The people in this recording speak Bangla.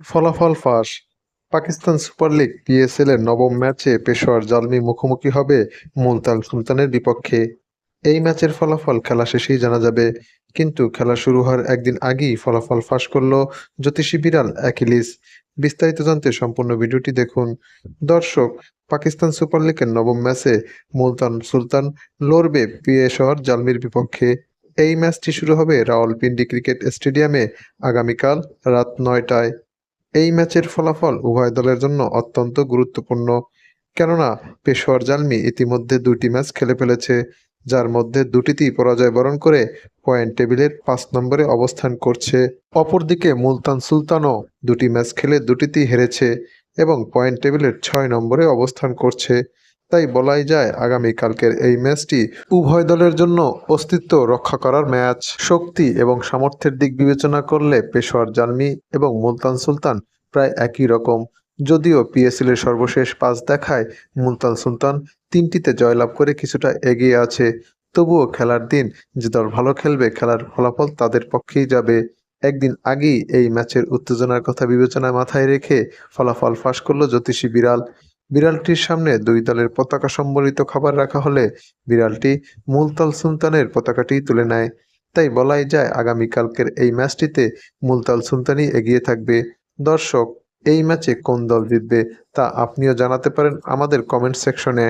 ফলাফল ফাঁস। পাকিস্তান সুপার লিগ পিএসএল এর নবম ম্যাচে পেশোয়ার জালমি মুখোমুখি হবে মুলতান সুলতানের বিপক্ষে। এই ম্যাচের ফলাফল খেলা শেষেই জানা যাবে। কিন্তু খেলা শুরু হওয়ার একদিন আগেই ফলাফল ফাঁস করল জ্যোতিষী বিড়াল অ্যাকিলিস। বিস্তারিত জানতে সম্পূর্ণ ভিডিওটি দেখুন। দর্শক, পাকিস্তান সুপার লিগের নবম ম্যাচে মুলতান সুলতান লড়বে পেশোয়ার জালমির বিপক্ষে। এই ম্যাচটি শুরু হবে রাওয়ালপিন্ডি ক্রিকেট স্টেডিয়ামে আগামীকাল রাত নয়টায়। এই ম্যাচের ফলাফল উভয় দলের জন্য অত্যন্ত গুরুত্বপূর্ণ। কেননা, পেশোয়ার জালমি ইতিমধ্যে দুটি ম্যাচ খেলে ফেলেছে, যার মধ্যে দুটিতেই পরাজয় বরণ করে পয়েন্ট টেবিলের পাঁচ নম্বরে অবস্থান করছে। অপরদিকে মুলতান সুলতানও দুটি ম্যাচ খেলে দুটিতেই হেরেছে এবং পয়েন্ট টেবিলের ছয় নম্বরে অবস্থান করছে। তাই বলাই যায় আগামীকালকের এই ম্যাচটি উভয় দলের জন্য অস্তিত্ব রক্ষা করার ম্যাচ। শক্তি এবং সামর্থ্যের দিক বিবেচনা করলে পেশোয়ার জালমি এবং মুলতান সুলতান প্রায় একই রকম। যদিও পিএসএল এর সর্বশেষ পাঁচ দেখায় মুলতান সুলতান তিনটিতে জয়লাভ করে কিছুটা এগিয়ে আছে। তবুও খেলার দিন যে দল ভালো খেলবে, খেলার ফলাফল তাদের পক্ষেই যাবে। একদিন আগেই এই ম্যাচের উত্তেজনার কথা বিবেচনায় মাথায় রেখে ফলাফল ফাঁস করল জ্যোতিষী বিড়াল। বিড়ালটির সামনে দুই দলের পতাকা সম্বলিত খাবার রাখা হলে বিড়ালটি মুলতাল সুলতানের পতাকাটি তুলে নেয়। তাই বলাই যায় আগামীকালকের এই ম্যাচটিতে মুলতাল সুলতানই এগিয়ে থাকবে। দর্শক, এই ম্যাচে কোন দল জিতবে তা আপনিও জানাতে পারেন আমাদের কমেন্ট সেকশনে।